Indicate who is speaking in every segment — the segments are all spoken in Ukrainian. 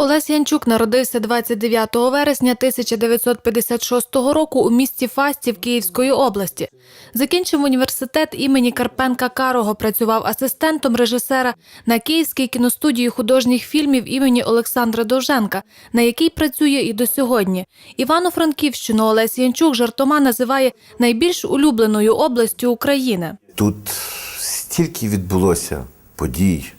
Speaker 1: Олесь Янчук народився 29 вересня 1956 року у місті Фастів Київської області. Закінчив університет імені Карпенка Карого, працював асистентом режисера на Київській кіностудії художніх фільмів імені Олександра Довженка, на якій працює і до сьогодні. Івано-Франківщину Олесь Янчук жартома називає найбільш улюбленою областю України.
Speaker 2: Тут стільки відбулося подій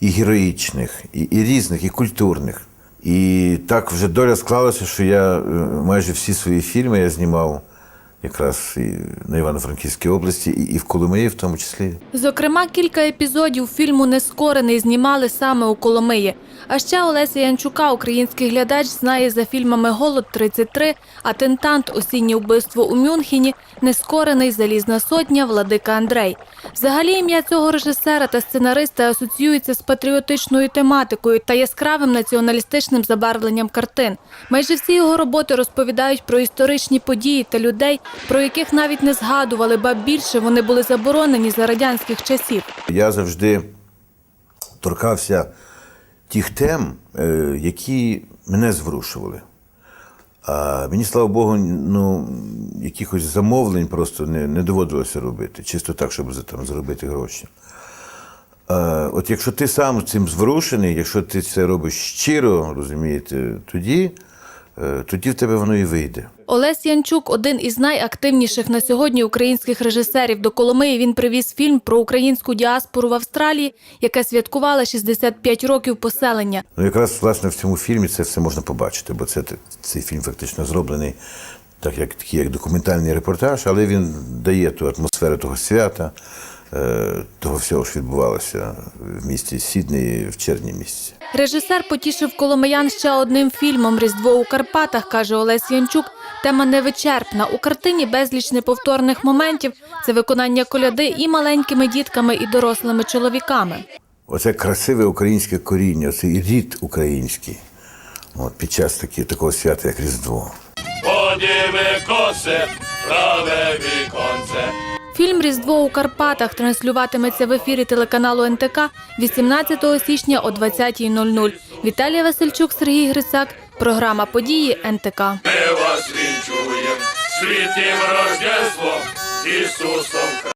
Speaker 2: і героїчних, і, і різних, і культурних. І так вже доля склалася, що я е, майже всі свої фільми я знімав якраз і на Івано-Франківській області, і, в Коломиї в тому числі.
Speaker 1: Зокрема, кілька епізодів фільму Нескорений знімали саме у Коломиї. А ще Олеся Янчука український глядач знає за фільмами Голод 33 Атентант, Осіннє вбивство у Мюнхені, Нескорений, Залізна сотня, Владика Андрей. Взагалі ім'я цього режисера та сценариста асоціюється з патріотичною тематикою та яскравим націоналістичним забарвленням картин. Майже всі його роботи розповідають про історичні події та людей, про яких навіть не згадували, ба більше вони були заборонені за радянських часів.
Speaker 2: Я завжди торкався тих тем, е, які мене зворушували. А мені, слава Богу, ну, якихось замовлень просто не, не доводилося робити, чисто так, щоб там, заробити гроші. А, От якщо ти сам цим зворушений, якщо ти це робиш щиро, розумієте, тоді, тоді в тебе воно і вийде.
Speaker 1: Олесь Янчук один із найактивніших на сьогодні українських режисерів. До Коломиї він привіз фільм про українську діаспору в Австралії, яка святкувала 65 років поселення.
Speaker 2: Ну, якраз власне в цьому фільмі це все можна побачити, бо це цей фільм фактично зроблений так, як такий як документальний репортаж, але він дає ту атмосферу того свята, е, того всього, що відбувалося в місті Сіднey в червні місяці.
Speaker 1: Режисер потішив коломиян ще одним фільмом Різдво у Карпатах, каже Олесь Янчук. Тема невичерпна. У картині безліч неповторних моментів. Це виконання коляди і маленькими дітками, і дорослими чоловіками.
Speaker 2: Оце красиве українське коріння, цей рід український. От, під час такі, такого свята, як Різдво.
Speaker 3: Подіви коси, праве віконце.
Speaker 1: Фільм Різдво у Карпатах транслюватиметься в ефірі телеканалу НТК 18 січня о 20.00. Віталія Васильчук, Сергій Грицак. Програма події НТК.
Speaker 3: Ми вас вінчуємо, світлим Рождеством, Ісусом